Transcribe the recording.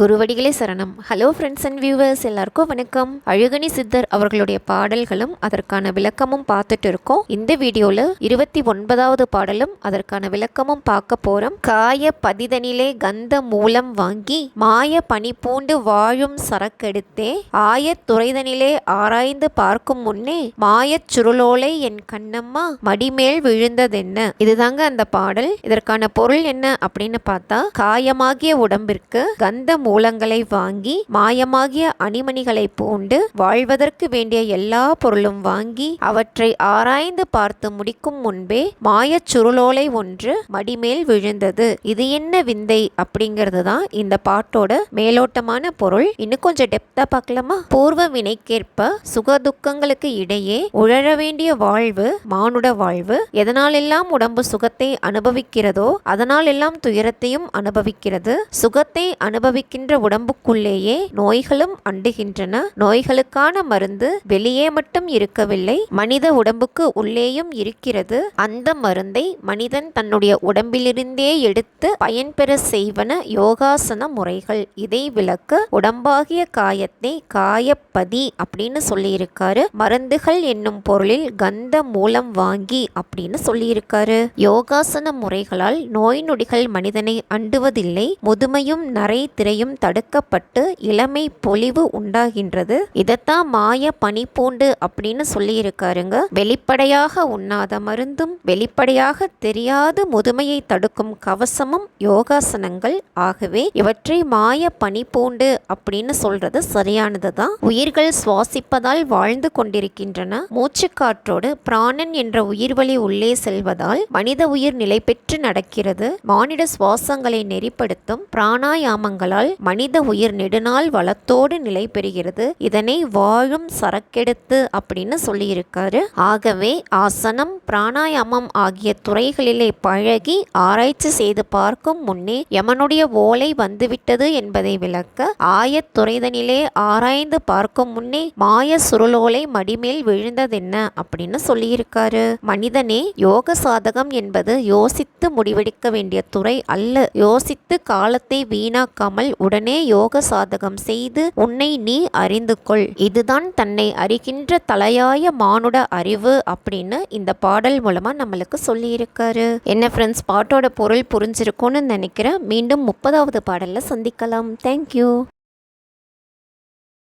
குருவடிகளே சரணம். Hello friends and viewers எல்லாருக்கும் வணக்கம். அழுகணி சித்தர் அவர்களுடைய பாடல்களும் அதற்கான விளக்கமும் பார்த்துட்டு இருக்கோம். இந்த வீடியோவில் இருபத்தி ஒன்பதாவது பாடலும் அதற்கான விளக்கமும் பார்க்க போறோம். காய பதிதனிலே கந்த மூலம் வாங்கி மாய பனி பூண்டு வாழும் சரக்கெடுத்தே ஆயத் துறைதனிலே ஆராய்ந்து பார்க்கும் முன்னே மாயச் சுருளோலை என் கண்ணம்மா மடிமேல் விழுந்ததென்ன? இதுதாங்க அந்த பாடல். இதற்கான பொருள் என்ன அப்படின்னு பார்த்தா காயமாகிய உடம்பிற்கு கந்த மூலங்களை வாங்கி மாயமாகிய அணிமணிகளை பூண்டு வாழ்வதற்கு வேண்டிய எல்லா பொருளும் வாங்கி அவற்றை ஆராய்ந்து பார்த்து முடிக்கும் முன்பே மாயச் சுருளோலை ஒன்று மடிமேல் விழுந்தது. இது என்ன விந்தை? அப்படிங்கிறது தான் இந்த பாட்டோட மேலோட்டமான பொருள். இன்னும் கொஞ்சம் டெப்தா பார்க்கலாமா? பூர்வ வினைக்கேற்ப சுக துக்கங்களுக்கு இடையே உழற வேண்டிய வாழ்வு மானுட வாழ்வு எதனாலெல்லாம் உடம்பு சுகத்தை அனுபவிக்கிறதோ அதனாலெல்லாம் துயரத்தையும் அனுபவிக்கிறது. சுகத்தை அனுபவிக்க இருக்கின்ற உடம்புக்குள்ளேயே நோய்களும் அண்டுகின்றன. நோய்களுக்கான மருந்து வெளியே மட்டும் இருக்கவில்லை மனித உடம்புக்கு உள்ளேயும் இருக்கிறது. அந்த மருந்தை மனிதன் தன்னுடைய உடம்பிலிருந்தே எடுத்து பயன்பெற செய்வன யோகாசன முறைகள். இதை விளக்க உடம்பாகிய காயத்தை காயப்பதி அப்படின்னு சொல்லியிருக்காரு. மருந்துகள் என்னும் பொருளில் கந்த மூலம் வாங்கி அப்படின்னு சொல்லியிருக்காரு. யோகாசன முறைகளால் நோய் நொடிகள் மனிதனை அண்டுவதில்லை முதுமையும் நரை திரையும் தடுக்கப்பட்டு இளமை பொலிவு உண்டாகின்றது. இதைத்தான் மாய பனி பூண்டு அப்படின்னு சொல்லியிருக்காருங்க. வெளிப்படையாக உண்ணாத மருந்தும் வெளிப்படையாக தெரியாத முதுமையை தடுக்கும் கவசமும் யோகாசனங்கள் ஆகவே இவற்றை மாய பனி பூண்டு அப்படின்னு சொல்றது சரியானது தான் உயிர்கள் சுவாசிப்பதால் வாழ்ந்து கொண்டிருக்கின்றன. மூச்சுக்காற்றோடு பிராணன் என்ற உயிர்வழி உள்ளே செல்வதால் மனித உயிர் நிலை பெற்று நடக்கிறது. மானிட சுவாசங்களை நெறிப்படுத்தும் பிராணாயாமங்களால் மனித உயிர் நெடுநாள் வளத்தோடு நிலை பெறுகிறது. இதனை வாழும் சரக்கெடுத்து அப்படின்னு சொல்லியிருக்காரு. ஆகவே ஆசனம் பிராணாயாமம் ஆகிய துறைகளிலே பழகி ஆராய்ச்சி செய்து பார்க்கும் முன்னே யமனுடைய ஓலை வந்துவிட்டது என்பதை விளக்க ஆயத் துறைதனிலே ஆராய்ந்து பார்க்கும் முன்னே மாய சுருளோலை மடிமேல் விழுந்ததென்ன அப்படின்னு சொல்லியிருக்காரு. மனிதனே யோக சாதகம் என்பது யோசித்து முடிவெடுக்க வேண்டிய துறை அல்ல. யோசித்து காலத்தை வீணாக்காமல் உடனே யோக சாதகம் செய்து உன்னை நீ அறிந்து கொள் இதுதான் தன்னை அறிகின்ற தலையாய மானுட அறிவு அப்படின்னு இந்த பாடல் மூலமா நம்மளுக்கு சொல்லியிருக்காரு. என்ன ஃப்ரெண்ட்ஸ் பாட்டோட பொருள் புரிஞ்சிருக்கும்னு நினைக்கிறேன். மீண்டும் முப்பதாவது பாடல்ல சந்திக்கலாம். தேங்க்யூ